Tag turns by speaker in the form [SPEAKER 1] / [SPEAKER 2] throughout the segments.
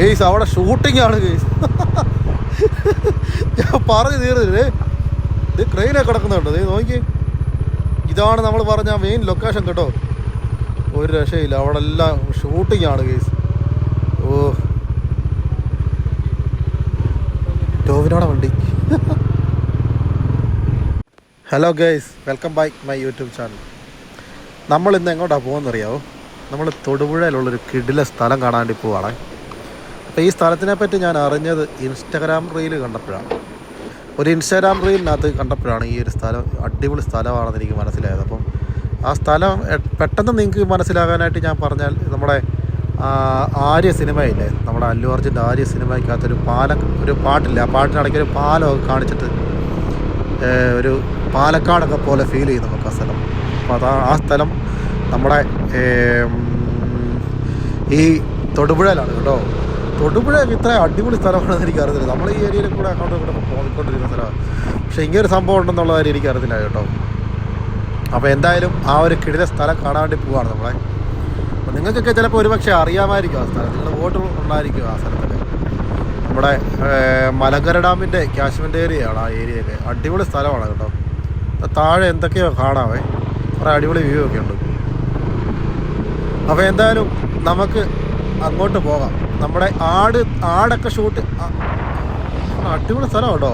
[SPEAKER 1] Guys അവിടെ shooting ആണ് guys. ഞാൻ പറഞ്ഞു തീർന്നില്ലേ. ഇത് ക്രെയിനൊക്കെ കിടക്കുന്നുണ്ട്. ഇത് നോക്കി ഇതാണ് നമ്മൾ പറഞ്ഞ മെയിൻ ലൊക്കേഷൻ കേട്ടോ. ഒരു രക്ഷയില്ല. അവിടെ എല്ലാം ഷൂട്ടിംഗ് ആണ് ഗെയ്സ്. ഓ. ടോവിനോടെ വണ്ടി. Hello guys welcome back my YouTube channel നമ്മൾ ഇന്ന് എങ്ങോട്ടാണ് പോകുന്നറിയാവോ? നമ്മൾ തൊടുപുഴയിലുള്ളൊരു കിടില സ്ഥലം കാണാൻ വേണ്ടി പോവാണ്. അപ്പോൾ ഈ സ്ഥലത്തിനെ പറ്റി ഞാൻ അറിഞ്ഞത് ഇൻസ്റ്റാഗ്രാം റീൽ കണ്ടപ്പോഴാണ്. ഒരു ഇൻസ്റ്റാഗ്രാം റീലിനകത്ത് കണ്ടപ്പോഴാണ് ഈ ഒരു സ്ഥലം അടിപൊളി സ്ഥലമാണെന്ന് എനിക്ക് മനസ്സിലായത്. അപ്പം ആ സ്ഥലം പെട്ടെന്ന് നിങ്ങൾക്ക് മനസ്സിലാകാനായിട്ട് ഞാൻ പറഞ്ഞാൽ നമ്മുടെ ആര്യ സിനിമയില്ലേ നമ്മുടെ അല്ലു അർജുന്റെ ആര്യ സിനിമയ്ക്കകത്തൊരു പാലം ഒരു പാട്ടില്ല ആ പാട്ടിനിടയ്ക്ക് ഒരു പാലമൊക്കെ കാണിച്ചിട്ട് ഒരു പാലക്കാടൊക്കെ പോലെ ഫീൽ ചെയ്യും നമുക്ക് ആ സ്ഥലം. അപ്പോൾ അതാ ആ സ്ഥലം നമ്മുടെ ഈ തൊടുപുഴയിലാണ് കേട്ടോ. തൊടുപുഴ ഇത്ര അടിപൊളി സ്ഥലമാണെന്ന് എനിക്ക് അറിയത്തില്ല നമ്മൾ ഈ ഏരിയയിൽ കൂടെ അങ്ങോട്ടും ഇങ്ങോട്ടും പോയിക്കൊണ്ടിരിക്കുന്ന സ്ഥലമാണ്. പക്ഷേ ഇങ്ങനെ ഒരു സംഭവം ഉണ്ടെന്നുള്ള കാര്യം എനിക്ക് കേട്ടോ. അപ്പോൾ എന്തായാലും ആ ഒരു കിടില സ്ഥലം കാണാൻ വേണ്ടി പോവാണ് നമ്മളെ. അപ്പോൾ നിങ്ങൾക്കൊക്കെ ചിലപ്പോൾ ഒരുപക്ഷെ അറിയാമായിരിക്കും ആ സ്ഥലം. നിങ്ങൾ വോട്ട് ഉണ്ടായിരിക്കും ആ സ്ഥലത്തൊക്കെ. നമ്മുടെ മലങ്കര ഡാമിന്റെ കാശ്മീർ ഏരിയയാണ് ആ ഏരിയയൊക്കെ. അടിപൊളി സ്ഥലമാണ് കേട്ടോ. താഴെ എന്തൊക്കെയോ കാണാവേ. കുറേ അടിപൊളി വ്യൂ ഒക്കെ ഉണ്ട്. അപ്പോൾ എന്തായാലും നമുക്ക് അങ്ങോട്ട് പോകാം. നമ്മുടെ ആട് ആടൊക്കെ ഷൂട്ട് അടിപൊളി സ്ഥലം കേട്ടോ.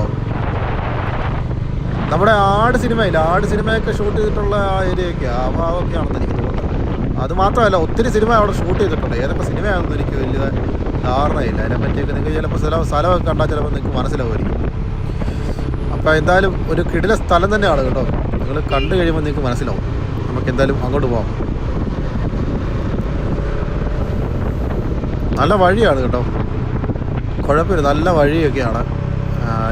[SPEAKER 1] നമ്മുടെ ആട് സിനിമയില്ല? ആട് സിനിമയൊക്കെ ഷൂട്ട് ചെയ്തിട്ടുള്ള ആ ഏരിയയൊക്കെ ആ ഭാഗമൊക്കെയാണെന്ന് എനിക്ക് തോന്നുന്നത് അത് മാത്രമല്ല ഒത്തിരി സിനിമ അവിടെ ഷൂട്ട് ചെയ്തിട്ടുണ്ട്. ഏതൊക്കെ സിനിമയാണെന്ന് എനിക്ക് വലിയ ധാരണയില്ല. അതിനെ പറ്റിയൊക്കെ നിങ്ങൾക്ക് ചിലപ്പോൾ സ്ഥലം സ്ഥലമൊക്കെ കണ്ടാൽ ചിലപ്പോൾ നിങ്ങൾക്ക് മനസ്സിലാവുമായിരിക്കും. അപ്പോൾ എന്തായാലും ഒരു കിടില സ്ഥലം തന്നെയാണ് കേട്ടോ. നിങ്ങൾ കണ്ടു കഴിയുമ്പോൾ നിങ്ങൾക്ക് മനസ്സിലാവും. നമുക്ക് എന്തായാലും അങ്ങോട്ട് പോകാം. നല്ല വഴിയാണ് കേട്ടോ. കുഴപ്പമില്ല നല്ല വഴിയൊക്കെയാണ്.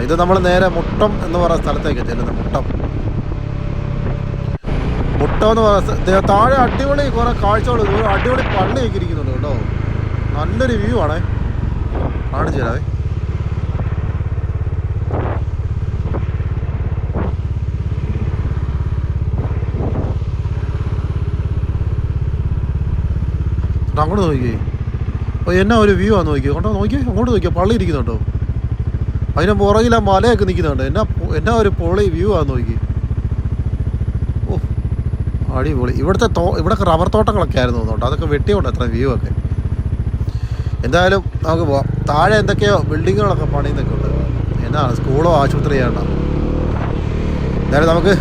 [SPEAKER 1] ഇത് നമ്മൾ നേരെ മുട്ടം എന്ന് പറയുന്ന സ്ഥലത്തേക്ക് ചെല്ലുന്നത് മുട്ടം. മുട്ടം എന്ന് പറയുന്ന താഴെ അടിപൊളി കുറേ കാഴ്ചകൾ അടിപൊളി പള്ളിയൊക്കെ ഇരിക്കുന്നുണ്ട് കേട്ടോ. നല്ലൊരു വ്യൂ ആണേ. കാണിച്ചു തരാവേ. അങ്ങോട്ട് നോക്കിയേ എന്നാ ഒരു വ്യൂ ആണെന്ന് നോക്കിയോ. കണ്ടോ നോക്കി അങ്ങോട്ട് നോക്കിയോ. പള്ളി ഇരിക്കുന്നുണ്ടോ? അതിന് പുറകിൽ ആ മലയൊക്കെ നിൽക്കുന്നുണ്ട്. എന്നാ എന്നാ ഒരു പൊളി വ്യൂ ആണെന്ന് നോക്കി ഓ അടിപൊളി. ഇവിടുത്തെ തോ ഇവിടെ റബ്ബർ തോട്ടങ്ങളൊക്കെ ആയിരുന്നു തോന്നുന്നുണ്ട്. അതൊക്കെ വെട്ടിയുണ്ട് അത്ര വ്യൂ ഒക്കെ. എന്തായാലും നമുക്ക് പോവാം. താഴെ എന്തൊക്കെയോ ബിൽഡിങ്ങുകളൊക്കെ പണിയുന്നൊക്കെ ഉണ്ട്. എന്നാണ് സ്കൂളോ ആശുപത്രിയോ ഉണ്ടോ എന്തായാലും നമുക്ക്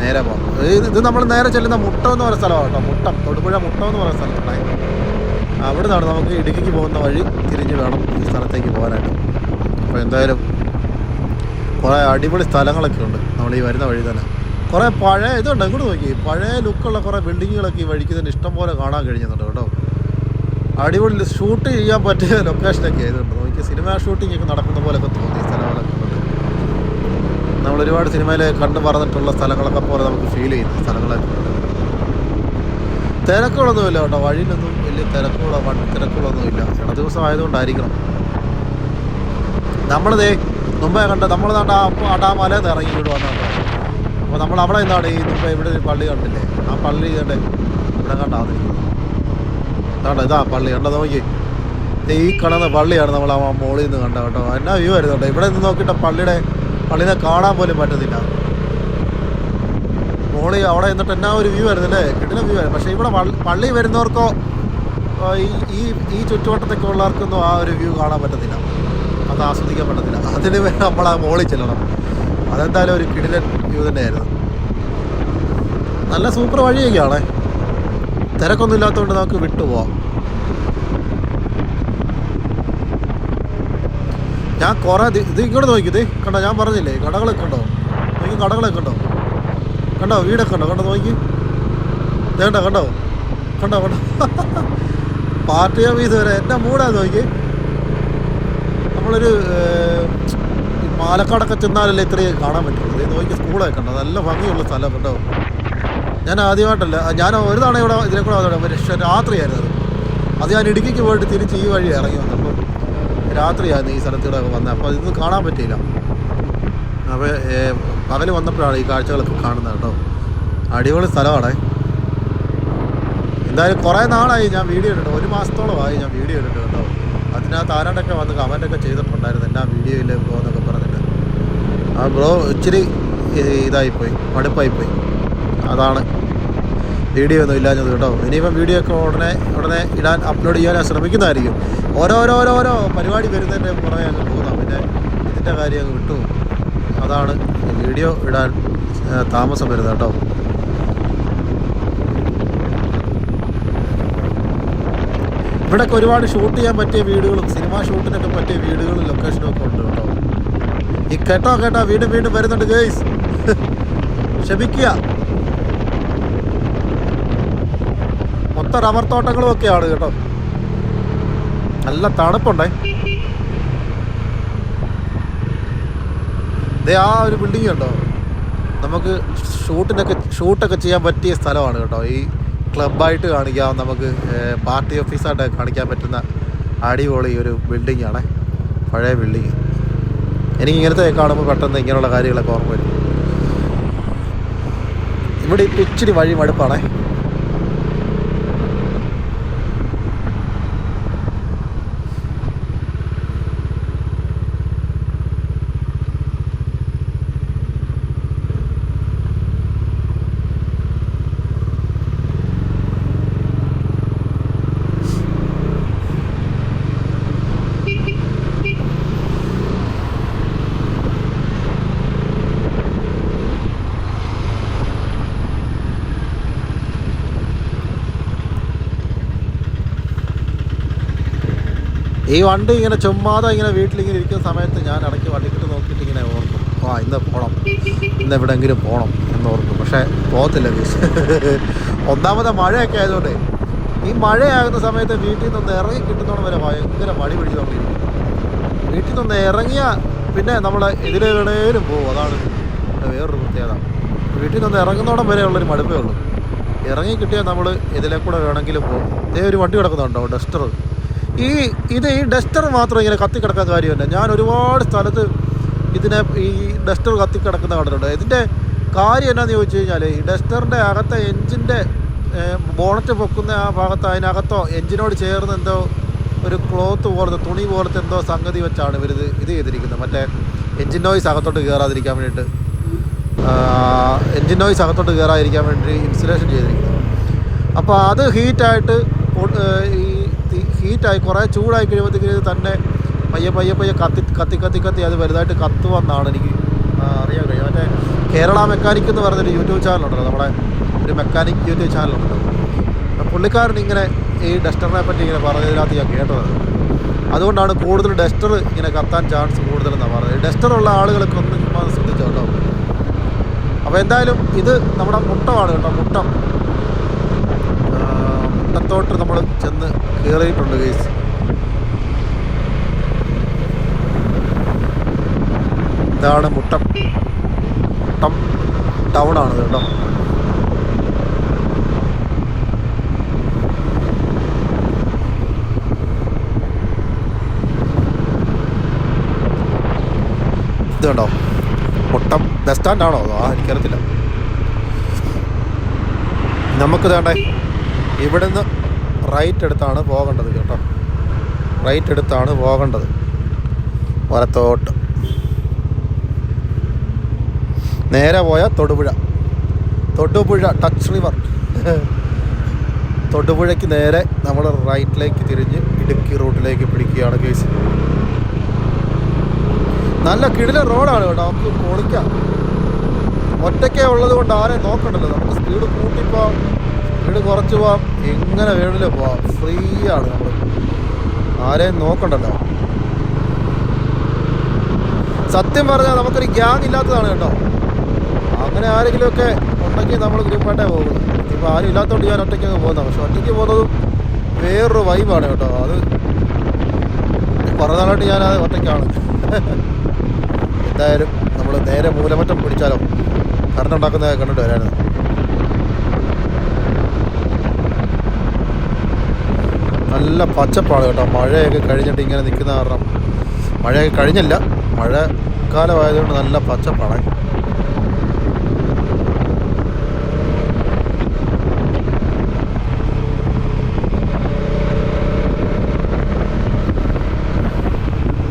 [SPEAKER 1] നേരെ പോകാം ഇത് നമ്മൾ നേരെ ചെല്ലുന്ന മുട്ടം എന്ന് പറയുന്ന സ്ഥലമാണ് കേട്ടോ. മുട്ടം. തൊടുപുഴ മുട്ടം എന്ന് പറയുന്ന സ്ഥലത്തുണ്ടായി അവിടെ നിന്നാണ് നമുക്ക് ഇടുക്കിക്ക് പോകുന്ന വഴി തിരിഞ്ഞ് വേണം ഈ സ്ഥലത്തേക്ക് പോകാനായിട്ട്. അപ്പോൾ എന്തായാലും കുറേ അടിപൊളി സ്ഥലങ്ങളൊക്കെ ഉണ്ട്. നമ്മൾ ഈ വരുന്ന വഴി തന്നെ. കുറേ പഴയ ഇതുണ്ട്. ഇങ്ങോട്ട് നോക്കി. പഴയ ലുക്കുള്ള കുറേ ബിൽഡിങ്ങുകളൊക്കെ ഈ വഴിക്ക് തന്നെ ഇഷ്ടംപോലെ കാണാൻ കഴിഞ്ഞിട്ടുണ്ട് കേട്ടോ. അടിപൊളി ഷൂട്ട് ചെയ്യാൻ പറ്റിയ ലൊക്കേഷനൊക്കെ ആയതുണ്ട് നോക്കി. സിനിമ ഷൂട്ടിംഗ് ഒക്കെ നടക്കുന്ന പോലെയൊക്കെ തോന്നി സ്ഥലങ്ങളൊക്കെ ഉണ്ട്. നമ്മൾ ഒരുപാട് സിനിമയിൽ കണ്ടു പറഞ്ഞിട്ടുള്ള സ്ഥലങ്ങളൊക്കെ പോലെ നമുക്ക് ഫീൽ ചെയ്യുന്ന സ്ഥലങ്ങളൊക്കെ ഉണ്ട്. തിരക്കുകളൊന്നുമില്ല കേട്ടോ. വഴിയിലൊന്നും വലിയ തിരക്കുകളോ തിരക്കുകളൊന്നും ഇല്ല. ഇട ദിവസം ആയതുകൊണ്ടായിരിക്കണം. നമ്മളിതേ മുമ്പേ കണ്ട നമ്മൾ കണ്ട ആ ഡാം മലയിൽ ഇറങ്ങി ഇവിടെ വന്നുണ്ടോ അപ്പോൾ നമ്മൾ അവിടെ എന്താണ് ഈ മുമ്പേ ഇവിടെ ഒരു പള്ളി കണ്ടില്ലേ? ആ പള്ളി കണ്ടേ ഇവിടെ കണ്ടാന്നിരിക്കുന്നത് കണ്ടോ ഇതാ പള്ളി. കണ്ടോ നോക്കി ഈ കാണുന്ന പള്ളിയാണ് നമ്മൾ ആ മോളിൽ നിന്ന് കണ്ട കേട്ടോ. എന്നാ വ്യൂ ആയിരുന്നു കേട്ടോ. ഇവിടെ നിന്ന് നോക്കിയിട്ട് പള്ളിയുടെ പള്ളിനെ കാണാൻ പോലും പറ്റത്തില്ല. മോളി അവിടെ നിന്നിട്ട് എന്നാ ഒരു വ്യൂ ആയിരുന്നു അല്ലേ? കിട്ടുന്ന വ്യൂ ആയിരുന്നു. പക്ഷേ ഇവിടെ പള്ളി വരുന്നവർക്കോ ഈ ഈ ചുറ്റുവട്ടത്തൊക്കെ ഉള്ളവർക്കൊന്നും ആ ഒരു വ്യൂ കാണാൻ പറ്റത്തില്ല. അത് ആസ്വദിക്കാൻ പറ്റത്തില്ല. അതിന് നമ്മൾ ആ മോളിൽ ചെല്ലണം. അതെന്തായാലും ഒരു കിടിലൻ വ്യൂ തന്നെയായിരുന്നു. നല്ല സൂപ്പർ വഴിയൊക്കെയാണ്. തിരക്കൊന്നും ഇല്ലാത്തതുകൊണ്ട് നമുക്ക് വിട്ടുപോവാം ഞാൻ കുറേ ഇത് ഇങ്ങോട്ട് നോക്കിയത് കണ്ടോ? ഞാൻ പറഞ്ഞില്ലേ കടകളൊക്കെ ഉണ്ടോ നോക്കി കടകളൊക്കെ ഉണ്ടോ കണ്ടോ? വീടൊക്കെ ഉണ്ടോ കണ്ടോ നോക്കി. വേണ്ട കണ്ടോ? കണ്ടോ കണ്ടോ? പാർട്ടി ഓഫീസ് വരെ. എന്റെ മൂടാ നോക്കി. നമ്മളൊരു പാലക്കാടൊക്കെ ചെന്നാലല്ലേ ഇത്രയും കാണാൻ പറ്റുള്ളൂ. ഇത് നോക്കി സ്കൂളൊക്കെ ഉണ്ട് നല്ല ഭംഗിയുള്ള സ്ഥലം കേട്ടോ ഞാൻ ആദ്യമായിട്ടല്ല ഞാൻ ഒരു തവണ ഇവിടെ ഇതിനെ കൂടെ പക്ഷേ രാത്രിയായിരുന്നു അത്. അത് ഞാൻ ഇടുക്കിക്ക് പോയിട്ട് തിരിച്ച് ഈ വഴി ഇറങ്ങി വന്നപ്പോൾ രാത്രിയായിരുന്നു ഈ സ്ഥലത്തൂടെ വന്നത്. അപ്പോൾ ഇതൊന്നും കാണാൻ പറ്റിയില്ല. അപ്പോൾ പകൽ വന്നപ്പോഴാണ് ഈ കാഴ്ചകളൊക്കെ കാണുന്നത് കേട്ടോ. അടിപൊളി സ്ഥലമാണ്. എന്തായാലും കുറേ നാളായി ഞാൻ വീഡിയോ ഇട്ടിട്ട്. ഒരു മാസത്തോളമായി ഞാൻ വീഡിയോ ഇട്ടിട്ട് കേട്ടോ. അതിനകത്ത് ആരാണ്ടൊക്കെ വന്ന് കമന്റൊക്കെ ചെയ്തിട്ടുണ്ടായിരുന്നു എന്നാ വീഡിയോയിൽ ബ്രോ എന്നൊക്കെ പറഞ്ഞിട്ട്. ആ ബ്രോ ഇച്ചിരി ഇതായിപ്പോയി മടുപ്പായിപ്പോയി. അതാണ്. വീഡിയോ ഒന്നും ഇല്ലാഞ്ഞത് കേട്ടോ. ഇനിയിപ്പം വീഡിയോ ഒക്കെ ഉടനെ ഉടനെ ഇടാൻ അപ്ലോഡ് ചെയ്യാൻ ശ്രമിക്കുന്നതായിരിക്കും. ഓരോരോരോരോ പരിപാടി വരുന്നതിന്റെ പുറകെ അങ്ങ് പോകുന്ന. പിന്നെ ഇതിന്റെ കാര്യം അങ്ങ് വിട്ടു അതാണ് വീഡിയോ ഇടാൻ താമസം വരുന്നത് കേട്ടോ. ഇവിടെയൊക്കെ ഒരുപാട് ഷൂട്ട് ചെയ്യാൻ പറ്റിയ വീടുകളും സിനിമ ഷൂട്ടിനൊക്കെ പറ്റിയ വീടുകളും ലൊക്കേഷനും ഒക്കെ ഉണ്ട് കേട്ടോ. ഈ കേട്ടോ കേട്ടോ വീണ്ടും വീണ്ടും വരുന്നുണ്ട് ഗേയ്സ്. ക്ഷമിക്കുക. മൊത്തം റബ്ബർ തോട്ടങ്ങളും ഒക്കെയാണ് കേട്ടോ. നല്ല തണുപ്പുണ്ടേ. ദേ ആ ഒരു ബിൽഡിംഗ് കണ്ടോ നമുക്ക് ഷൂട്ടിനൊക്കെ ഷൂട്ടൊക്കെ ചെയ്യാൻ പറ്റിയ സ്ഥലമാണ് കേട്ടോ. ഈ ക്ലബ്ബായിട്ട് കാണിക്കാം. നമുക്ക് പാർട്ടി ഓഫീസായിട്ട് കാണിക്കാൻ പറ്റുന്ന അടിപൊളി ഒരു ബിൽഡിംഗ് ആണ് പഴയ ബിൽഡിങ്. എനിക്ക് ഇങ്ങനത്തെ കാണുമ്പോൾ പെട്ടെന്ന് ഇങ്ങനെയുള്ള കാര്യങ്ങളൊക്കെ ഓർമ്മ വരും. ഇവിടെ ഇപ്പം ഇച്ചിരി വഴി മടുപ്പാണേ ഈ വണ്ടി ഇങ്ങനെ ചുമ്മാതെ ഇങ്ങനെ വീട്ടിലിങ്ങനെ ഇരിക്കുന്ന സമയത്ത് ഞാൻ ഇടയ്ക്ക് വണ്ടിക്കിട്ട് നോക്കിയിട്ട് ഇങ്ങനെ ഓർക്കും. ആ ഇന്ന് പോകണം ഇന്ന് എവിടെയെങ്കിലും പോകണം എന്ന് ഓർക്കും. പക്ഷേ പോകത്തില്ല വീസ് ഒന്നാമത്തെ മഴയൊക്കെ ആയതുകൊണ്ട് ഈ മഴയാകുന്ന സമയത്ത് വീട്ടിൽ നിന്ന് ഇറങ്ങി കിട്ടുന്നോണം വരെ ഭയങ്കര മടി പിടിച്ച് നമ്മളിരിക്കും വീട്ടിൽ നിന്ന് ഇറങ്ങിയ പിന്നെ നമ്മൾ എതിരെ വേണേലും പോകും. അതാണ് വേറൊരു പ്രത്യേകത. വീട്ടിൽ നിന്ന് ഇറങ്ങുന്നോടം വരെ ഉള്ളൊരു മടുപ്പേ ഉള്ളൂ. ഇറങ്ങി കിട്ടിയാൽ നമ്മൾ ഇതിലെ കൂടെ വേണമെങ്കിലും പോകും. ഇതേ ഒരു വണ്ടി കിടക്കുന്നുണ്ടോ? ഡസ്റ്റർ ഈ ഇത് ഈ ഡസ്റ്റർ മാത്രം ഇങ്ങനെ കത്തി കിടക്കാൻ കാര്യമല്ല. ഞാൻ ഒരുപാട് സ്ഥലത്ത് ഇതിനെ ഈ ഡസ്റ്റർ കത്തിക്കിടക്കുന്ന കണ്ടിട്ടുണ്ട്. ഇതിന്റെ കാര്യം എന്നാന്ന് ചോദിച്ചു കഴിഞ്ഞാൽ ഈ ഡസ്റ്ററിന്റെ അകത്തെ എൻജിന്റെ ബോണറ്റ് പൊക്കുന്ന ആ ഭാഗത്ത് അതിനകത്തോ എൻജിനോട് ചേർന്ന് എന്തോ ഒരു ക്ലോത്ത് പോലത്തെ തുണി പോലത്തെ എന്തോ സംഗതി വെച്ചാണ് ഇവർ ഇത് ഇത് ചെയ്തിരിക്കുന്നത്. മറ്റേ എൻജിൻ നോയ്സ് അകത്തോട്ട് കയറാതിരിക്കാൻ വേണ്ടിയിട്ട് എൻജിൻ നോയ്സ് അകത്തോട്ട് കയറാതിരിക്കാൻ വേണ്ടി ഇൻസുലേഷൻ ചെയ്തിരിക്കുന്നത്. അപ്പോൾ അത് ഹീറ്റായിട്ട് ഈ ഹീറ്റായി. കുറേ ചൂടായി കഴിയുമ്പോഴത്തേക്ക് തന്നെ പയ്യെ പയ്യെ പയ്യെ കത്തി കത്തി കത്തി കത്തി അത് വലുതായിട്ട് കത്തുവെന്നാണ് എനിക്ക് അറിയാൻ കഴിയും. മറ്റേ കേരള മെക്കാനിക് എന്ന് പറഞ്ഞൊരു യൂട്യൂബ് ചാനലുണ്ടല്ലോ നമ്മുടെ ഒരു മെക്കാനിക് യൂട്യൂബ് ചാനലുണ്ടല്ലോ. പുള്ളിക്കാരൻ ഇങ്ങനെ ഈ ഡസ്റ്ററിനെ പറ്റി ഇങ്ങനെ പറഞ്ഞതിനകത്ത് ഞാൻ കേട്ടത്. അതുകൊണ്ടാണ് കൂടുതൽ ഡസ്റ്റർ ഇങ്ങനെ കത്താൻ ചാൻസ് കൂടുതലെന്നാണ് പറഞ്ഞത്. ഡസ്റ്ററുള്ള ആളുകളൊക്കെ ഒന്ന് ചുമ്മാ ശ്രദ്ധിച്ചോ കേട്ടോ. അപ്പോൾ എന്തായാലും ഇത് നമ്മുടെ മുട്ടമാണ് കേട്ടോ മുട്ടം. മുട്ടത്തോട്ട് നമ്മൾ ചെന്ന് കയറിയിട്ടുണ്ട് കേസ് ഇതാണ് മുട്ടം. മുട്ടം ടൗൺ ആണ് കേട്ടോ. ഇത് കണ്ടോ? മുട്ടം ബസ് സ്റ്റാൻഡാണോ അതോ ആ എനിക്കറിയത്തില്ല. നമുക്ക് വേണ്ടേ ഇവിടുന്ന് റൈറ്റ് എടുത്താണ് പോകേണ്ടത് കേട്ടോ. റൈറ്റ് എടുത്താണ് പോകേണ്ടത്. വലത്തോട്ട്. നേരെ പോയ തൊടുപുഴ. തൊടുപുഴ ടച്ച് റിവർ തൊടുപുഴയ്ക്ക് നേരെ നമ്മൾ റൈറ്റിലേക്ക് തിരിഞ്ഞ് ഇടുക്കി റൂട്ടിലേക്ക് പിടിക്കുകയാണ് കേസ് നല്ല കിടില റോഡാണ് കേട്ടോ. നമുക്ക് പൊളിക്കാം. ഒറ്റയ്ക്കേ ഉള്ളത് കൊണ്ട് ആരെയും നോക്കണ്ടല്ലോ. നമുക്ക് സ്പീഡ് കൂട്ടി പോവാം സ്പീഡ് കുറച്ച് പോവാം. എങ്ങനെ വേണമെങ്കിലും പോവാം? ഫ്രീ ആണ് നമ്മൾ ആരെയും നോക്കണ്ടല്ലോ. സത്യം പറഞ്ഞാൽ നമുക്കൊരു ഗ്യാങ് ഇല്ലാത്തതാണ് കേട്ടോ. അങ്ങനെ ആരെങ്കിലുമൊക്കെ ഉണ്ടെങ്കിൽ നമ്മൾ ഗ്രൂപ്പായിട്ടേ പോകുന്നത് ഇപ്പോൾ ആരും ഇല്ലാത്തതുകൊണ്ട് ഞാൻ ഒറ്റയ്ക്ക് അങ്ങ് പോകുന്നത്. പക്ഷെ ഒറ്റയ്ക്ക് പോകുന്നതും വേറൊരു വൈബാണ് കേട്ടോ. അത് കുറേ നാളായിട്ട് ഞാൻ അത് ഒറ്റയ്ക്കാണ്. എന്തായാലും നമ്മൾ നേരെ മൂലമറ്റം പിടിച്ചാലോ? കറണ്ട് ഉണ്ടാക്കുന്നതൊക്കെ കണ്ടിട്ട് വരായിരുന്നു നല്ല പച്ചപ്പാണ് കേട്ടോ. മഴയൊക്കെ കഴിഞ്ഞിട്ട് ഇങ്ങനെ നിൽക്കുന്ന കാരണം മഴയൊക്കെ കഴിഞ്ഞില്ല. മഴക്കാലമായതുകൊണ്ട് നല്ല പച്ചപ്പാണ്.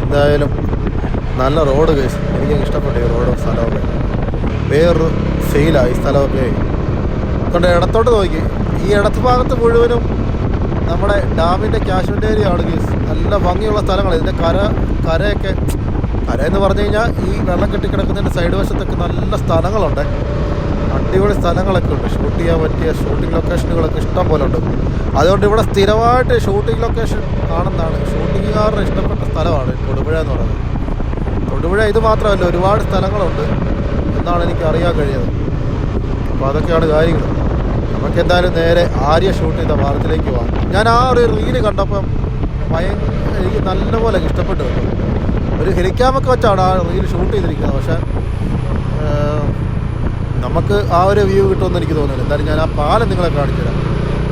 [SPEAKER 1] എന്തായാലും നല്ല റോഡ് കേസ് എനിക്ക് ഇഷ്ടപ്പെട്ടു ഈ റോഡും സ്ഥലമൊക്കെ വേറൊരു ഫെയിലാണ് ഈ സ്ഥലമൊക്കെ. കൊണ്ട് ഇടത്തോട്ട് നോക്കി. ഈ ഇടത്ത് ഭാഗത്ത് മുഴുവനും നമ്മുടെ ഡാമിന്റെ കാശ്മീർ ഏരിയ ആണ് കേസ് നല്ല ഭംഗിയുള്ള സ്ഥലങ്ങൾ ഇതിന്റെ കര കരയൊക്കെ കര എന്ന് പറഞ്ഞു കഴിഞ്ഞാൽ ഈ വെള്ളം കെട്ടിക്കിടക്കുന്നതിന്റെ സൈഡ് വശത്തൊക്കെ നല്ല സ്ഥലങ്ങളുണ്ട്. അടിപൊളി സ്ഥലങ്ങളൊക്കെ ഉണ്ട്. ഷൂട്ട് ചെയ്യാൻ പറ്റിയ ഷൂട്ടിംഗ് ലൊക്കേഷനുകളൊക്കെ ഇഷ്ടം പോലെ ഉണ്ട്. അതുകൊണ്ട് ഇവിടെ സ്ഥിരമായിട്ട് ഷൂട്ടിംഗ് ലൊക്കേഷൻ കാണുന്നതാണ്. ഷൂട്ടിങ്ങുകാരുടെ ഇഷ്ടപ്പെട്ട സ്ഥലമാണ് തൊടുപുഴ എന്ന് പറയുന്നത്. തൊടുപുഴ ഇത് മാത്രമല്ല ഒരുപാട് സ്ഥലങ്ങളുണ്ട് എന്നാണ് എനിക്ക് അറിയാൻ കഴിയുന്നത്. അപ്പോൾ അതൊക്കെയാണ് കാര്യങ്ങൾ. നമുക്ക് എന്തായാലും നേരെ ആര്യ ഷൂട്ട് ചെയ്ത ഭാഗത്തിലേക്ക് പോകാം ഞാൻ ആ ഒരു റീൽ കണ്ടപ്പം ഭയങ്കര എനിക്ക് നല്ലപോലെ ഇഷ്ടപ്പെട്ടു. ഒരു ഹെലിക്കാമൊക്കെ വെച്ചാണ് ആ റീൽ ഷൂട്ട് ചെയ്തിരിക്കുന്നത്. പക്ഷേ നമുക്ക് ആ ഒരു വ്യൂ കിട്ടുമെന്ന് എനിക്ക് തോന്നുന്നില്ല. എന്തായാലും ഞാൻ ആ പാലം നിങ്ങളെ കാണിച്ചു തരാം.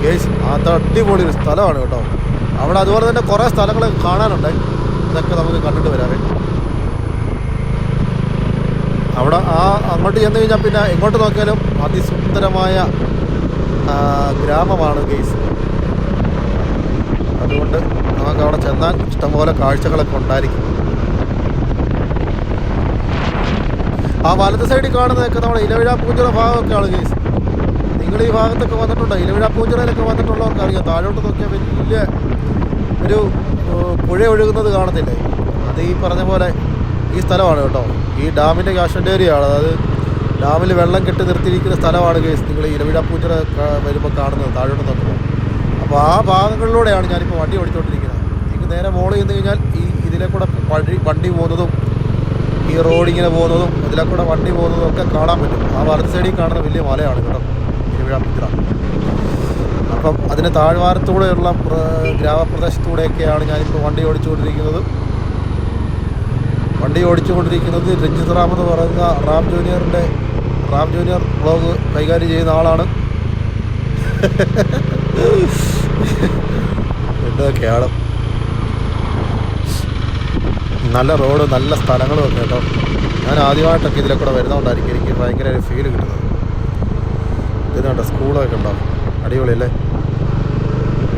[SPEAKER 1] ഗേസ് അത് അടിപൊളി ഒരു സ്ഥലമാണ് കേട്ടോ. അവിടെ അതുപോലെ തന്നെ കുറേ സ്ഥലങ്ങൾ കാണാനുണ്ട്. ഇതൊക്കെ നമുക്ക് കണ്ടിട്ട് വരാമേ അവിടെ ആ അങ്ങോട്ട് ചെന്ന് കഴിഞ്ഞാൽ പിന്നെ എങ്ങോട്ട് നോക്കിയാലും അതിസുന്ദരമായ ഗ്രാമമാണ് ഗെയ്സ്. അതുകൊണ്ട് നമുക്ക് അവിടെ ചെന്നാൽ ഇഷ്ടംപോലെ കാഴ്ചകളൊക്കെ ഉണ്ടായിരിക്കും. ആ വലത് സൈഡിൽ കാണുന്നതൊക്കെ നമ്മുടെ ഇലവിഴ പൂഞ്ചിറ ഭാഗമൊക്കെയാണ് ഗെയ്സ്. നിങ്ങൾ ഈ ഭാഗത്തൊക്കെ വന്നിട്ടുണ്ടോ? ഇലവിഴ പൂഞ്ചിറയിലൊക്കെ വന്നിട്ടുള്ളവർക്ക് അറിയാം. താഴോട്ട് നോക്കിയാൽ വലിയ ഒരു പുഴ ഒഴുകുന്നത് കാണത്തില്ലേ? അത് ഈ പറഞ്ഞ പോലെ ഈ സ്ഥലമാണ് കേട്ടോ. ഈ ഡാമിന്റെ കാശ്മീർ ഏരിയയാണ്. അതായത് ഡാമിൽ വെള്ളം കെട്ടി നിർത്തിയിരിക്കുന്ന സ്ഥലമാണ് കേസ് നിങ്ങൾ ക- വരുമ്പോൾ കാണുന്നത് താഴോട്ട് നോക്കുമ്പോൾ അപ്പോൾ ആ ഭാഗങ്ങളിലൂടെയാണ് ഞാനിപ്പോൾ വണ്ടി ഓടിച്ചുകൊണ്ടിരിക്കുന്നത് എനിക്ക് നേരെ മോളിൽ നിന്ന് കഴിഞ്ഞാൽ ഈ ഇതിലെ കൂടെ വഴി വണ്ടി പോകുന്നതും ഈ റോഡ് ഇങ്ങനെ പോകുന്നതും ഇതിലെ കൂടെ വണ്ടി പോകുന്നതും ഒക്കെ കാണാൻ പറ്റും. ആ വലത് സൈഡിൽ കാണുന്ന വലിയ മലയാണ് കേട്ടോ ഇരവിഴ പുത്തിര അപ്പം അതിന്റെ താഴ്വാരത്തൂടെയുള്ള പ്ര- ഗ്രാമപ്രദേശത്തൂടെയൊക്കെയാണ് ഞാനിപ്പോൾ വണ്ടി ഓടിച്ചുകൊണ്ടിരിക്കുന്നത്. വണ്ടി ഓടിച്ചുകൊണ്ടിരിക്കുന്നത് രഞ്ജിത് റാം എന്ന് പറയുന്ന റാം ജൂനിയറിന്റെ റാം ജൂനിയർ ബ്ലോഗ് കൈകാര്യം ചെയ്യുന്ന ആളാണ്. എന്തൊക്കെയാണ്? നല്ല റോഡ് നല്ല സ്ഥലങ്ങളും ഒക്കെ കേട്ടോ. ഞാൻ ആദ്യമായിട്ടൊക്കെ ഇതിലെ കൂടെ വരുന്നതുകൊണ്ടായിരിക്കും എനിക്ക് ഭയങ്കര ഒരു ഫീൽ കിട്ടുന്നത്. ഇതിനുണ്ട് സ്കൂളൊക്കെ ഉണ്ടോ അടിപൊളിയല്ലേ?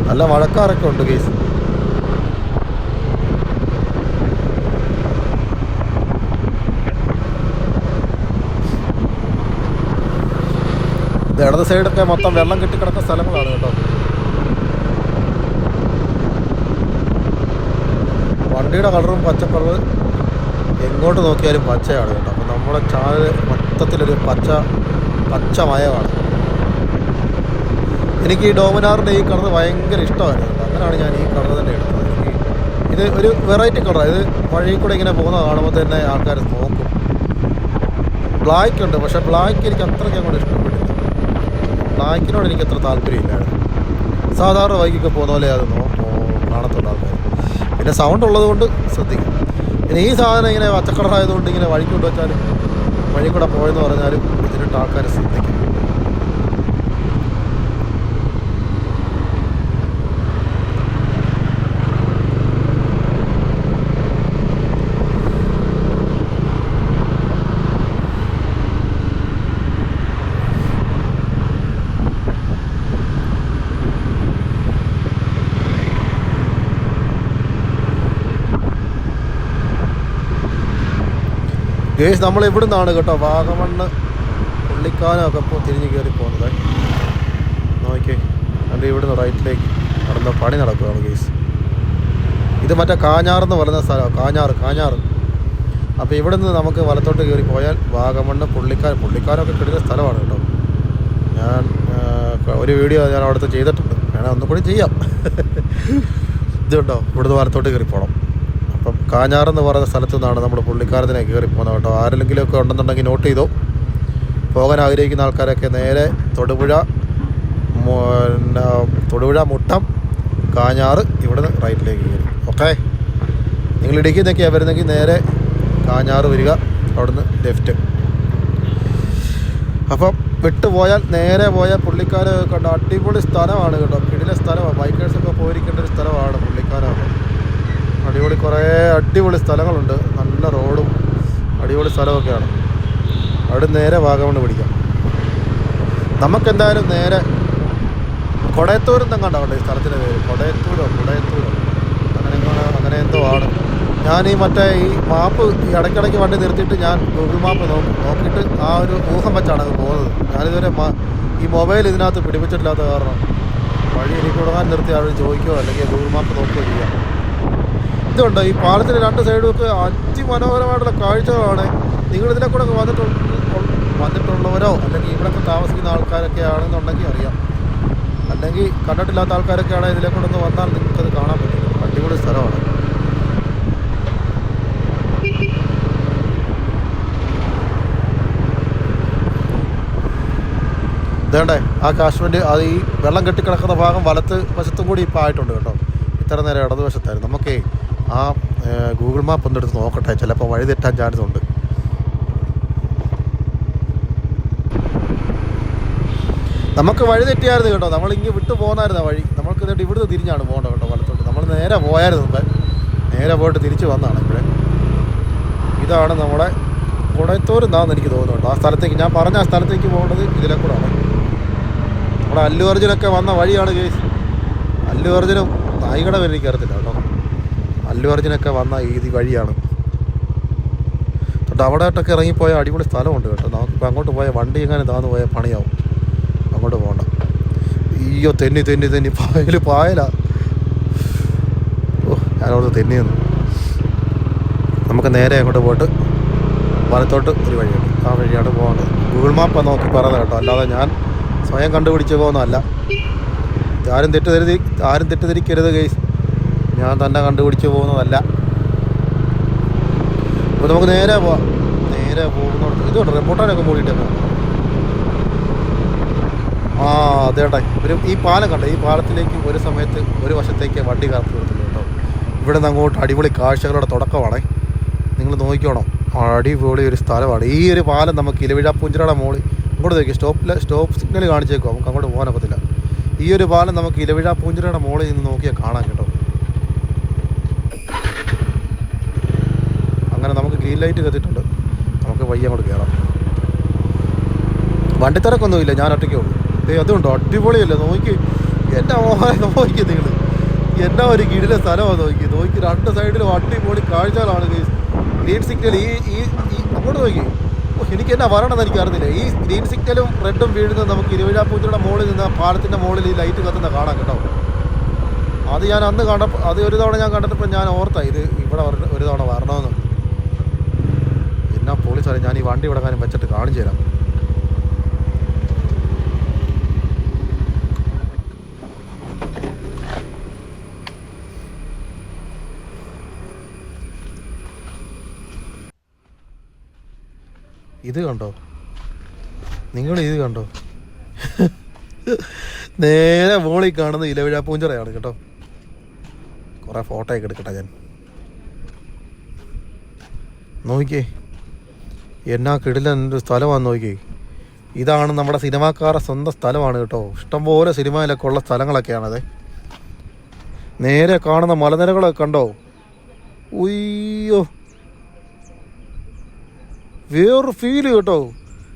[SPEAKER 1] നല്ല മഴക്കാറൊക്കെ ഉണ്ട് കേസ് ഇടത് സൈഡൊക്കെ മൊത്തം വെള്ളം കെട്ടിക്കിടക്കുന്ന സ്ഥലങ്ങളാണ് കേട്ടോ. വണ്ടിയുടെ കളറും പച്ച കളർ എങ്ങോട്ട് നോക്കിയാലും പച്ചയാണ് കേട്ടോ. അപ്പോൾ നമ്മുടെ ചാനൽ മൊത്തത്തിലൊരു പച്ച പച്ചമയമാണ് എനിക്ക് ഈ ഡോമിനാറിന്റെ ഈ കളർ ഭയങ്കര ഇഷ്ടമായിരുന്നു കേട്ടോ. അങ്ങനെയാണ് ഞാൻ ഈ കളർ തന്നെ എടുത്തത്. എനിക്ക് ഇത് ഒരു വെറൈറ്റി കളറാണ് ഇത് വഴിയിൽ കൂടെ ഇങ്ങനെ പോകുന്നത് കാണുമ്പോൾ തന്നെ ആൾക്കാർ നോക്കും. ബ്ലാക്ക് ഉണ്ട്. പക്ഷേ ബ്ലാക്ക് എനിക്ക് അത്രയ്ക്ക് അങ്ങോട്ട് ഇഷ്ടപ്പെട്ടില്ല ബ്ലാക്കിനോട് എനിക്ക് അത്ര താല്പര്യമില്ലായിരുന്നു. സാധാരണ ബൈക്കൊക്കെ പോകുന്ന പോലെ അത് കാണത്തുള്ള ആൾക്കാർ പിന്നെ സൗണ്ട് ഉള്ളതുകൊണ്ട് ശ്രദ്ധിക്കും. പിന്നെ ഈ സാധനം ഇങ്ങനെ പച്ചക്കടറായതുകൊണ്ട് ഇങ്ങനെ വഴി കൊണ്ട് വെച്ചാലും വഴി കൂടെ പോയെന്ന് പറഞ്ഞാലും ഇതിലിട്ട് ആൾക്കാർ ശ്രദ്ധിക്കും. ഗേസ് നമ്മൾ ഇവിടെ നിന്നാണ് കേട്ടോ വാഗമണ്ണ് പുള്ളിക്കാനൊക്കെ ഇപ്പോൾ തിരിഞ്ഞ് കയറി പോകുന്നത് നോക്കിയേ അതിന്റെ ഇവിടുന്ന് റൈറ്റിലേക്ക് നടന്ന പണി നടക്കുകയാണ് ഗേസ്. ഇത് മറ്റേ കാഞ്ഞാറെന്ന് പറയുന്ന സ്ഥലമാണ് കാഞ്ഞാറ് കാഞ്ഞാറ്. അപ്പോൾ ഇവിടെ നിന്ന് നമുക്ക് വലത്തോട്ട് കയറി പോയാൽ വാഗമണ്ണ് പുള്ളിക്കാൻ പുള്ളിക്കാരൊക്കെ കിട്ടുന്ന സ്ഥലമാണ് കേട്ടോ. ഞാൻ ഒരു വീഡിയോ ഞാൻ അവിടുത്തെ ചെയ്തിട്ടുണ്ട്. വേണേൽ ഒന്നും കൂടി ചെയ്യാം. ഇതുണ്ടോ ഇവിടുന്ന് വലത്തോട്ട് കയറി പോകണം കാഞ്ഞാറെന്ന് പറയുന്ന സ്ഥലത്തു നിന്നാണ് നമ്മൾ പുള്ളിക്കാരത്തിനെ കയറി പോകുന്നത് കേട്ടോ. ആരെങ്കിലുമൊക്കെ ഉണ്ടെന്നുണ്ടെങ്കിൽ നോട്ട് ചെയ്തോ. പോകാൻ ആഗ്രഹിക്കുന്ന ആൾക്കാരൊക്കെ നേരെ തൊടുപുഴ തൊടുപുഴ മുട്ടം കാഞ്ഞാറ് ഇവിടുന്ന് റൈറ്റിലേക്ക് കയറി. ഓക്കെ നിങ്ങൾ ഇടുക്കി നിന്നൊക്കെയാണ് വരുന്നെങ്കിൽ നേരെ കാഞ്ഞാറ് വരിക അവിടുന്ന് ലെഫ്റ്റ് അപ്പം വിട്ടു പോയാൽ നേരെ പോയാൽ പുള്ളിക്കാരൊക്കെ കണ്ട അടിപൊളി സ്ഥലമാണ് കേട്ടോ. കിടിലെ സ്ഥലമാണ്. ബൈക്കേഴ്സൊക്കെ പോയിരിക്കേണ്ട ഒരു സ്ഥലമാണ് പുള്ളിക്കാരൊക്കെ അടിപൊളി കുറേ അടിപൊളി സ്ഥലങ്ങളുണ്ട്. നല്ല റോഡും അടിപൊളി സ്ഥലമൊക്കെയാണ്. അവിടെ നേരെ വാഗമണ് പിടിക്കാം. നമുക്കെന്തായാലും നേരെ കൊടയത്തൂർ എന്നെങ്ങാണ്ടാവട്ടെ ഈ സ്ഥലത്തിന്റെ പേര്? കൊടയത്തൂരോ? കൊടയത്തൂരോ? അങ്ങനെ അങ്ങനെ എന്തോ ആണ്. ഞാൻ ഈ മറ്റേ ഈ മാപ്പ് ഈ ഇടയ്ക്കിടയ്ക്ക് വണ്ടി നിർത്തിയിട്ട് ഞാൻ ഗൂഗിൾ മാപ്പ് നോക്കും നോക്കിയിട്ട് ആ ഒരു ഊഹം വെച്ചാണ് അത് പോകുന്നത്. ഞാനിതുവരെ ഈ മൊബൈൽ ഇതിനകത്ത് പിടിപ്പിച്ചിട്ടില്ലാത്ത കാരണം വഴി എനിക്ക് കൊടുക്കാൻ നിർത്തി ആരും ചോദിക്കുകയോ അല്ലെങ്കിൽ ഗൂഗിൾ മാപ്പ് നോക്കുകയോ ചെയ്യാം. ഇതുണ്ട് ഈ പാലത്തിന് രണ്ട് സൈഡും ഒക്കെ അതിമനോഹരമായിട്ടുള്ള കാഴ്ചകളാണ്. നിങ്ങൾ ഇതിലെ കൂടെ വന്നിട്ടുള്ള വന്നിട്ടുള്ളവരോ അല്ലെങ്കിൽ ഇവിടെയൊക്കെ താമസിക്കുന്ന ആൾക്കാരൊക്കെ ആണെന്നുണ്ടെങ്കിൽ അറിയാം. അല്ലെങ്കിൽ കണ്ടിട്ടില്ലാത്ത ആൾക്കാരൊക്കെ ആണെങ്കിൽ ഇതിലെ കൂടെ ഒന്ന് വന്നാൽ നിങ്ങൾക്കത് കാണാൻ പറ്റും. അടിപൊളി സ്ഥലമാണ്. ഇതേണ്ടേ ആ കാശ്മീർ അത് ഈ വെള്ളം കെട്ടിക്കിടക്കുന്ന ഭാഗം വലത്ത് വശത്തും കൂടി ഇപ്പോൾ ആയിട്ടുണ്ട് കേട്ടോ. ഇത്ര നേരം ഇടതുവശത്തായിരുന്നു. നമുക്കേ ആ ഗൂഗിൾ മാപ്പ് ഒന്ന് എടുത്ത് നോക്കട്ടെ ചിലപ്പോൾ വഴി തെറ്റാൻ ചാൻസ് ഉണ്ട്. നമുക്ക് വഴി തെറ്റിയായിരുന്നു കേട്ടോ. നമ്മൾ ഇങ്ങനെ വിട്ടു പോകുന്നായിരുന്നു ആ വഴി. നമ്മൾക്ക് എന്നിട്ട് ഇവിടുന്ന് തിരിഞ്ഞാണ് പോകേണ്ടത് കേട്ടോ വലത്തോട്ട്. നമ്മൾ നേരെ പോയായിരുന്നു മുമ്പേ. നേരെ പോയിട്ട് തിരിച്ച് വന്നതാണ് ഇപ്പോഴേ. ഇതാണ് നമ്മുടെ കുടയത്തൂർ എന്താണെന്ന് എനിക്ക് തോന്നുന്നു കേട്ടോ. ആ സ്ഥലത്തേക്ക് ഞാൻ പറഞ്ഞ ആ സ്ഥലത്തേക്ക് പോകേണ്ടത് ഇതിലെ കൂടെ ആണ് നമ്മുടെ അല്ലു അർജുനൊക്കെ വന്ന വഴിയാണ് കേസ് അല്ലു അർജുനും നായികയുടെ പേര് എനിക്ക് അറിയത്തില്ല. അല്ലു അർജുനൊക്കെ വന്ന ഈ വഴിയാണ്. തൊട്ട് അവിടെയായിട്ടൊക്കെ ഇറങ്ങിപ്പോയാൽ അടിപൊളി സ്ഥലമുണ്ട് കേട്ടോ. നമുക്കിപ്പോൾ അങ്ങോട്ട് പോയാൽ വണ്ടി എങ്ങനെ താന്ന് പോയാൽ പണിയാവും. അങ്ങോട്ട് പോകണ്ട അയ്യോ തെന്നി തെന്നി തെന്നി. പായൽ പായല. ഓ ഞാനവിടെ തെന്നിയെന്ന് നമുക്ക് നേരെ അങ്ങോട്ട് പോയിട്ട് വലത്തോട്ട് ഒരു വഴിയുണ്ട്. ആ വഴിയാണ് പോകേണ്ടത്. ഗൂഗിൾ മാപ്പ് നോക്കി പറയുന്നത് കേട്ടോ. അല്ലാതെ ഞാൻ സ്വയം കണ്ടുപിടിച്ച് പോകുന്നതല്ല. ആരും തെറ്റിദ്ധരി ആരും തെറ്റിദ്ധരിക്കരുത് കേസ് ഞാൻ തന്നെ കണ്ടുപിടിച്ച് പോകുന്നതല്ല. അപ്പോൾ നമുക്ക് നേരെ പോവാം. നേരെ പോകുന്നിടത്ത് ഇതുണ്ട് റെപ്പോർട്ടാനൊക്കെ മൂടിയിട്ടേക്കാം ആ അതേട്ടെ ഒരു ഈ പാലം കണ്ടോ? ഈ പാലത്തിലേക്ക് ഒരു സമയത്ത് ഒരു വശത്തേക്ക് വണ്ടി കാത്തു നിർത്തുന്നു കേട്ടോ. ഇവിടെ നിന്ന് അങ്ങോട്ട് അടിപൊളി കാഴ്ചകളുടെ തുടക്കമാണേ. നിങ്ങൾ നോക്കിക്കോണം. അടിപൊളി ഒരു സ്ഥലമാണ്. ഈ ഒരു പാലം നമുക്ക് ഇലവിഴ പുഞ്ചിറയുടെ മോളിൽ അങ്ങോട്ട് നോക്കി. സ്റ്റോപ്പിൽ സ്റ്റോപ്പ് സിഗ്നൽ കാണിച്ചേക്കോ നമുക്ക് അങ്ങോട്ട് പോകാനൊക്കത്തില്ല. ഈ ഒരു പാലം നമുക്ക് ഇലവിഴ പൂഞ്ചിറയുടെ മോളിൽ നിന്ന് നോക്കിയാൽ കാണാൻ കേട്ടോ. അങ്ങനെ നമുക്ക് ഗ്രീൻ ലൈറ്റ് കത്തിയിട്ടുണ്ട്. നമുക്ക് വയ്യ അങ്ങോട്ട് കയറാം വണ്ടിത്തിരക്കൊന്നുമില്ല ഞാൻ ഒറ്റയ്ക്കേ ഉള്ളൂ. ഏ അതുണ്ടോ? അടിപൊളിയല്ലേ? നോക്കി. എന്നാ നോക്കി നിങ്ങൾ എന്നാ ഒരു കിടിലെ സ്ഥലമാണ് നോക്കി. നോക്കി രണ്ട് സൈഡിലും അടിപൊളി കാഴ്ചകളാണ്. ഗ്രീൻ സിഗ്നൽ ഈ ഈ അങ്ങോട്ട് നോക്കി. എനിക്ക് എന്നാ വരണമെന്ന് എനിക്ക് അറിഞ്ഞില്ല ഈ ഗ്രീൻ സിഗ്നലും റെഡും വീഴുന്നത് നമുക്ക് ഇരുവിഴാപ്പൂച്ചയുടെ മുകളിൽ നിന്ന് പാലത്തിന്റെ മുകളിൽ ഈ ലൈറ്റ് കത്തുന്ന കാണാം കേട്ടോ. അത് ഞാൻ അന്ന് കണ്ടപ്പോൾ അത് ഒരു തവണ ഞാൻ കണ്ടിട്ടപ്പോൾ ഞാൻ ഓർത്താ ഇത് ഇവിടെ ഒരു തവണ വരണമെന്ന്. പോലീസ് ഞാൻ ഈ വണ്ടി ഇവിടെ വെച്ചിട്ട് കാണിച്ചു തരാം. ഇത് കണ്ടോ? നിങ്ങൾ ഇത് കണ്ടോ? നേരെ മോളിൽ കാണുന്ന ഇലവിഴ പൂഞ്ചറയാണ് കേട്ടോ. കുറേ ഫോട്ടോ ഒക്കെ എടുക്കട്ടെ ഞാൻ. നോക്കിക്കേ എന്നാ കിടിലൻ ഒരു സ്ഥലമാണെന്ന് നോക്കി. ഇതാണ് നമ്മുടെ സിനിമാക്കാരുടെ സ്വന്തം സ്ഥലമാണ് കേട്ടോ. ഇഷ്ടംപോലെ സിനിമയിലൊക്കെ ഉള്ള സ്ഥലങ്ങളൊക്കെയാണത്. നേരെ കാണുന്ന മലനിരകളൊക്കെ കണ്ടോ? ഉയ്യോ. വേറൊരു ഫീൽ കേട്ടോ.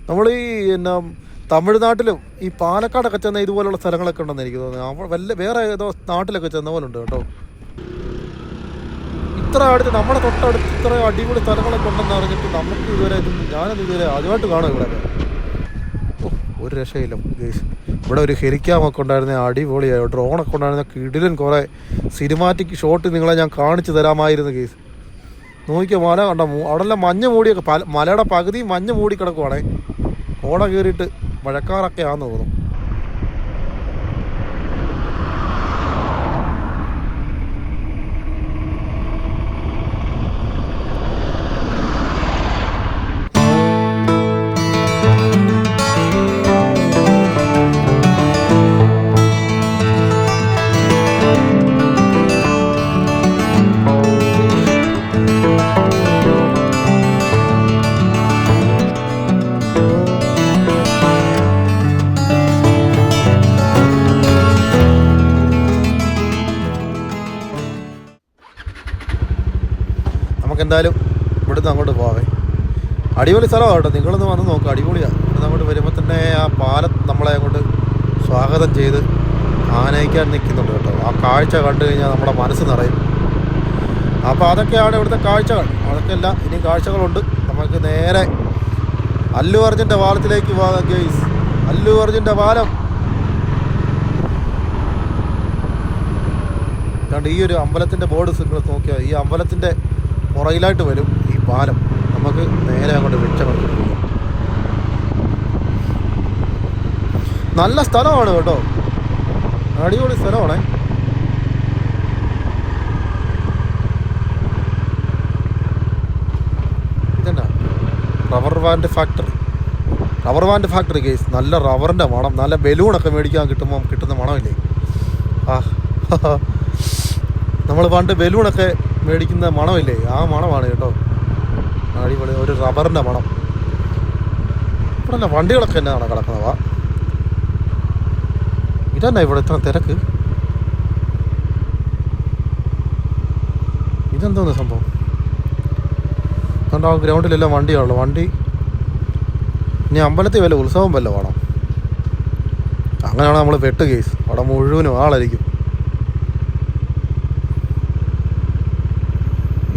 [SPEAKER 1] നമ്മൾ ഈ എന്നാ തമിഴ്നാട്ടിലും ഈ പാലക്കാടൊക്കെ ചെന്ന ഇതുപോലുള്ള സ്ഥലങ്ങളൊക്കെ ഉണ്ടെന്ന് എനിക്ക് തോന്നുന്നു. വല്ല വേറെ ഏതോ നാട്ടിലൊക്കെ ചെന്ന പോലെ ഉണ്ട് കേട്ടോ. ഇത്ര അടുത്ത് നമ്മുടെ തൊട്ടടുത്ത് ഇത്ര അടിപൊളി സ്ഥലങ്ങളൊക്കെ ഉണ്ടെന്ന് അറിഞ്ഞിട്ട് നമുക്ക് ഇതുവരെ ഇതൊന്നും ഞാനത് ഇതുവരെ ആദ്യമായിട്ട് കാണും ഇവിടെ. ഒരു രക്ഷയില്ല ഗേസ്. ഇവിടെ ഒരു ഹെലിക്കാമൊക്കെ ഉണ്ടായിരുന്ന അടിപൊളിയായി. ഡ്രോണൊക്കെ ഉണ്ടായിരുന്ന കിടിലൻ കുറേ സിനിമാറ്റിക് ഷോട്ട് നിങ്ങളെ ഞാൻ കാണിച്ചു തരാമായിരുന്നു കേസ് നോക്കിയ മല കണ്ട? അവിടെല്ലാം മഞ്ഞ് മൂടിയൊക്കെ മലയുടെ പകുതി മഞ്ഞ് മൂടി കിടക്കുവാണേ. ഓട കയറിയിട്ട് മഴക്കാറൊക്കെ ആണെന്ന് തോന്നുന്നു. എന്തായാലും ഇവിടുന്ന് അങ്ങോട്ട് പോവേ. അടിപൊളി സ്ഥലമാണ് കേട്ടോ. നിങ്ങളൊന്ന് വന്ന് നോക്കുക അടിപൊളിയാണ് ഇവിടുന്ന് അങ്ങോട്ട് വരുമ്പോൾ തന്നെ ആ പാലം നമ്മളെ അങ്ങോട്ട് സ്വാഗതം ചെയ്ത് ആനയിക്കാൻ നിൽക്കുന്നുണ്ട് കേട്ടോ. ആ കാഴ്ച കണ്ടു കഴിഞ്ഞാൽ നമ്മുടെ മനസ്സ് നിറയും. അപ്പോൾ അതൊക്കെയാണ് ഇവിടുത്തെ കാഴ്ചകൾ. അതൊക്കെ അല്ല ഇനി കാഴ്ചകളുണ്ട്. നമുക്ക് നേരെ അല്ലു അർജുന്റെ പാലത്തിലേക്ക് പോകാം ഗെയ്സ്. അല്ലു അർജുന്റെ പാലം കണ്ട് ഈ ഒരു അമ്പലത്തിന്റെ ബോർഡ് നിങ്ങൾ നോക്കിയാൽ ഈ അമ്പലത്തിന്റെ പുറകിലായിട്ട് വരും ഈ പാലം. നമുക്ക് നേരെ അങ്ങോട്ട് വെച്ചങ്ങോട്ട് നല്ല സ്ഥലമാണ് കേട്ടോ. അടിപൊളി സ്ഥലമാണേ. ഇതെന്നാ? Rubber band factory rubber band factory case നല്ല റബ്ബറിന്റെ മണം. നല്ല ബലൂണൊക്കെ മേടിക്കാൻ കിട്ടുമ്പോൾ കിട്ടുന്ന മണമില്ലേ? ആ നമ്മൾ പണ്ട് ബലൂണൊക്കെ മേടിക്കുന്ന മണമില്ലേ? ആ മണമാണ് കേട്ടോ. അടിപൊളി ഒരു റബ്ബറിന്റെ മണം. ഇവിടെ തന്നെ വണ്ടികളൊക്കെ എന്നാണ് കിടക്കുന്നവാ ഇതന്നെ ഇവിടെ ഇത്ര തിരക്ക്? ഇതെന്തോന്ന് സംഭവം? അതുകൊണ്ട് ആ ഗ്രൗണ്ടിലെല്ലാം വണ്ടിയാണല്ലോ. വണ്ടി ഇനി അമ്പലത്തിൽ വല്ല ഉത്സവം വല്ല വേണം. അങ്ങനെയാണ് നമ്മൾ വെട്ട് കേസ്. അവിടെ മുഴുവനും ആളായിരിക്കും.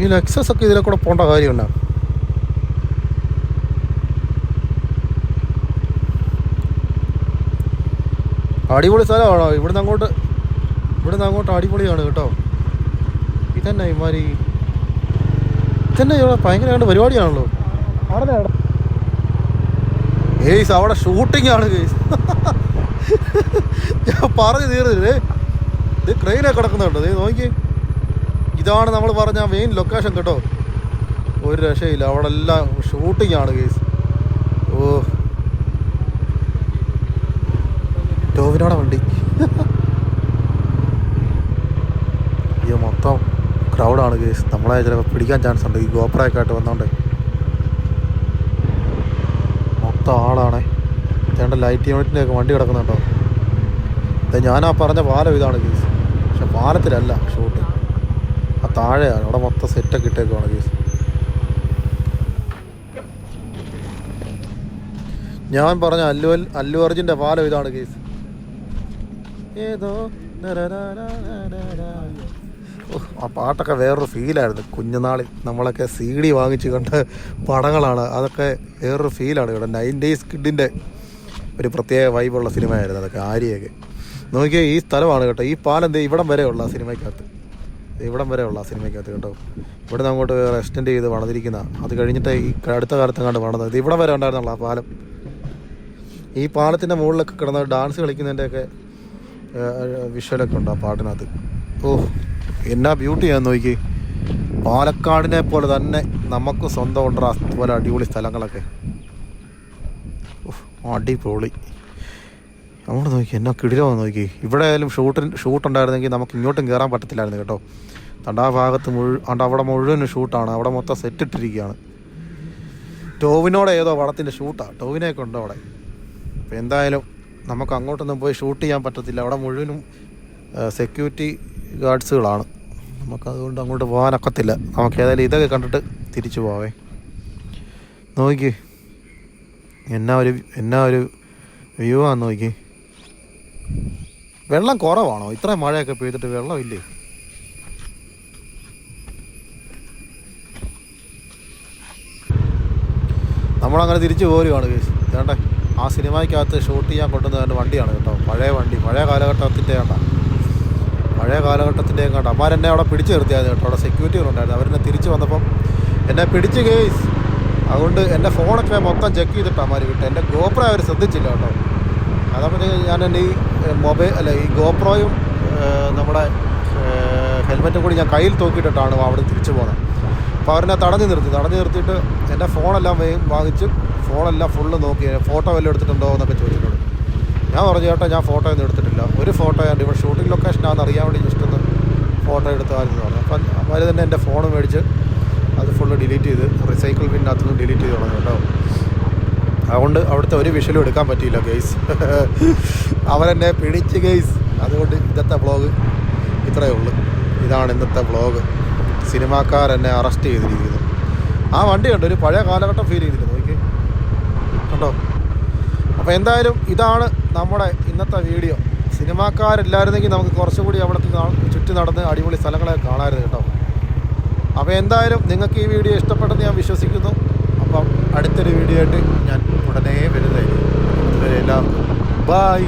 [SPEAKER 1] ഈ ലെക്സസ് ഒക്കെ ഇതിലെ കൂടെ പോകേണ്ട കാര്യമുണ്ടോ? അടിപൊളി സ്ഥലമാണോ? ഇവിടുന്ന് അങ്ങോട്ട് ഇവിടുന്ന് അങ്ങോട്ട് അടിപൊളിയാണ് കേട്ടോ. ഇതന്നെ ഇമാരി ഇതന്നെ ഇവിടെ ഭയങ്കര പരിപാടിയാണല്ലോ. ഏയ്സ് അവിടെ ഷൂട്ടിംഗ് ആണ് കേസ് ഞാൻ പറഞ്ഞു തീർന്നില്ലേ? ഇത് ക്രെയിനൊക്കെ കിടക്കുന്നുണ്ട്. ഇത് നോക്കി ഇതാണ് നമ്മൾ പറഞ്ഞ മെയിൻ ലൊക്കേഷൻ കേട്ടോ. ഒരു രക്ഷയില്ല. അവിടെ എല്ലാം ഷൂട്ടിംഗ് ആണ് കേസ് ഓ. ടോവിനോടെ വണ്ടി. ഈ മൊത്തം ക്രൗഡാണ് കേസ് നമ്മളെ ചിലപ്പോൾ പിടിക്കാൻ ചാൻസ് ഉണ്ട്. ഈ ഗോപ്രയൊക്കെ ആയിട്ട് വന്നോണ്ട്. മൊത്തം ആളാണേ. ചേട്ടൻ ലൈറ്റ് യൂണിറ്റിന്റെ ഒക്കെ വണ്ടി കിടക്കുന്നുണ്ടോ? ഇത് ഞാനാ പറഞ്ഞ പാലം ഇതാണ് കേസ് പക്ഷെ പാലത്തിലല്ല ഷൂട്ട് താഴെയാണ്. അവിടെ മൊത്തം സെറ്റൊക്കെ ഇട്ടേക്കുവാണ് കേസ് ഞാൻ പറഞ്ഞ അല്ലു അല്ലു അർജുന്റെ പാലം ഇതാണ് കേസ് ഏതോ ആ പാട്ടൊക്കെ വേറൊരു ഫീലായിരുന്നു കുഞ്ഞുനാളിൽ നമ്മളൊക്കെ സി ഡി വാങ്ങിച്ച് കണ്ട പടങ്ങളാണ്. അതൊക്കെ വേറൊരു ഫീലാണ് ഇവിടെ. നയന്റീസ് കിഡിന്റെ ഒരു പ്രത്യേക വൈബുള്ള സിനിമയായിരുന്നു അതൊക്കെ ആര്യയൊക്കെ. നോക്കിയാൽ ഈ സ്ഥലമാണ് കേട്ടോ. ഈ പാലം ഇവിടം വരെ ഉള്ള സിനിമയ്ക്കകത്ത് ഇവിടം വരെ ഉള്ള സിനിമയ്ക്കകത്ത് കേട്ടോ ഇവിടെ നിന്ന് അങ്ങോട്ട് എക്സ്റ്റെൻഡ് ചെയ്ത് വളർന്നിരിക്കുന്ന അത് കഴിഞ്ഞിട്ട് ഈ അടുത്ത കാലത്ത് കണ്ട് വളർന്നത്. ഇത് ഇവിടം വരെ ഉണ്ടായിരുന്നുള്ള ആ പാലം. ഈ പാലത്തിന്റെ മുകളിലൊക്കെ കിടന്ന് ഡാൻസ് കളിക്കുന്നതിന്റെയൊക്കെ വിഷ്വലൊക്കെ ഉണ്ട് ആ പാട്ടിനകത്ത്. ഓ എന്നാ ബ്യൂട്ടി ആണ് നോക്കി പാലക്കാടിനെ പോലെ തന്നെ നമുക്ക് സ്വന്തം ഉണ്ട്? അതുപോലെ അടിപൊളി സ്ഥലങ്ങളൊക്കെ. അടിപൊളി. അങ്ങോട്ട് നോക്കി എന്നാ കിടിലോ നോക്കി. ഇവിടെ ആയാലും ഷൂട്ടിന് ഷൂട്ട് ഉണ്ടായിരുന്നെങ്കിൽ നമുക്ക് ഇങ്ങോട്ടും കയറാൻ പറ്റത്തില്ലായിരുന്നു കേട്ടോ. തണ്ടാ ഭാഗത്ത് മുഴുവൻ അവിടെ മുഴുവനും ഷൂട്ടാണ് അവിടെ മൊത്തം സെറ്റ് ഇട്ടിരിക്കുകയാണ്. ടോവിനോടെ ഏതോ പടത്തിന്റെ ഷൂട്ടാണ് ടോവിനെയൊക്കെ ഉണ്ട് അവിടെ. അപ്പോൾ എന്തായാലും നമുക്ക് അങ്ങോട്ടൊന്നും പോയി ഷൂട്ട് ചെയ്യാൻ പറ്റത്തില്ല. അവിടെ മുഴുവനും സെക്യൂരിറ്റി ഗാർഡ്സുകളാണ് നമുക്കതുകൊണ്ട് അങ്ങോട്ട് പോകാനൊക്കത്തില്ല. നമുക്ക് ഏതായാലും ഇതൊക്കെ കണ്ടിട്ട് തിരിച്ചു പോവേ. നോക്കി. എന്നാ ഒരു എന്നാ ഒരു വ്യൂ ആണെന്ന് നോക്കി. വെള്ളം കുറവാണോ? ഇത്ര മഴയൊക്കെ പെയ്തിട്ട് വെള്ളമില്ലേ നമ്മളങ്ങനെ തിരിച്ചു പോരുകയാണ് കേസ് വേണ്ടേ ആ സിനിമയ്ക്കകത്ത് ഷൂട്ട് ചെയ്യാൻ കൊണ്ടുവന്ന വണ്ടിയാണ് കേട്ടോ. പഴയ വണ്ടി പഴയ കാലഘട്ടത്തിന്റെ കണ്ട. പഴയ കാലഘട്ടത്തിന്റെ കേട്ടോ അപ്പം അമ്മാരെന്നെ അവിടെ പിടിച്ചു നിർത്തിയായിരുന്നു കേട്ടോ. അവിടെ സെക്യൂരിറ്റികളുണ്ടായിരുന്നു അവരെന്നെ തിരിച്ചു വന്നപ്പം എന്നെ പിടിച്ച് കേസ് അതുകൊണ്ട് എന്റെ ഫോണൊക്കെ മൊത്തം ചെക്ക് ചെയ്തിട്ടാണ് അമ്മാർ വിട്ടു. എന്റെ ഗോപ്ര അവർ ശ്രദ്ധിച്ചില്ല കേട്ടോ. അതപ്പോൾ ഞാൻ എന്റെ ഈ മൊബൈൽ അല്ല ഈ ഗോപ്രോയും നമ്മുടെ ഹെൽമെറ്റും കൂടി ഞാൻ കയ്യിൽ തൂക്കിയിട്ടിട്ടാണ് അവിടെ തിരിച്ചു പോകുന്നത് അപ്പോൾ അവരെന്നെ തടഞ്ഞു നിർത്തി. തടഞ്ഞു നിർത്തിയിട്ട് എന്റെ ഫോണെല്ലാം വാങ്ങിച്ച് ഫോണെല്ലാം ഫുള്ള് നോക്കി. ഫോട്ടോ വല്ലതും എടുത്തിട്ടുണ്ടോ എന്നൊക്കെ ചോദിച്ചിട്ടുണ്ട്. ഞാൻ പറഞ്ഞു ചേട്ടാ ഞാൻ ഫോട്ടോ ഒന്നും എടുത്തിട്ടില്ല. ഒരു ഫോട്ടോ ഞാൻ ഇവിടെ ഷൂട്ടിംഗ് ലൊക്കേഷനാണെന്ന് അറിയാൻ വേണ്ടി ജസ്റ്റ് ഒന്ന് ഫോട്ടോ എടുത്തായിരുന്നു പറഞ്ഞു അപ്പം അവർ തന്നെ എന്റെ ഫോൺ മേടിച്ച് അത് ഫുള്ള് ഡിലീറ്റ് ചെയ്ത് റീസൈക്കിൾ ബിന്നകത്ത് നിന്ന് ഡിലീറ്റ് ചെയ്ത് തുടങ്ങി കേട്ടോ. അതുകൊണ്ട് അവിടുത്തെ ഒരു വിഷലും എടുക്കാൻ പറ്റിയില്ല ഗെയ്സ് അവരെന്നെ പിടിച്ച് ഗെയ്സ് അതുകൊണ്ട് ഇന്നത്തെ വ്ളോഗ് ഇത്രയേ ഉള്ളൂ. ഇതാണ് ഇന്നത്തെ വ്ളോഗ് സിനിമാക്കാരെന്നെ അറസ്റ്റ് ചെയ്തിരിക്കുന്നു. ആ വണ്ടി കണ്ടു? ഒരു പഴയ കാലഘട്ടം ഫീൽ ചെയ്തില്ല? നോക്കി കണ്ടോ? അപ്പോൾ എന്തായാലും ഇതാണ് നമ്മുടെ ഇന്നത്തെ വീഡിയോ സിനിമാക്കാരില്ലായിരുന്നെങ്കിൽ നമുക്ക് കുറച്ചുകൂടി അവിടെ ചുറ്റി നടന്ന് അടിപൊളി സ്ഥലങ്ങളെ കാണാമായിരുന്നു കേട്ടോ. അപ്പോൾ എന്തായാലും നിങ്ങൾക്ക് ഈ വീഡിയോ ഇഷ്ടപ്പെട്ടെന്ന് ഞാൻ വിശ്വസിക്കുന്നു. അപ്പം അടുത്തൊരു വീഡിയോ ആയിട്ട് ഞാൻ ഉടനെ വരുന്നതായിരിക്കും. എല്ലാവർക്കും ബായ്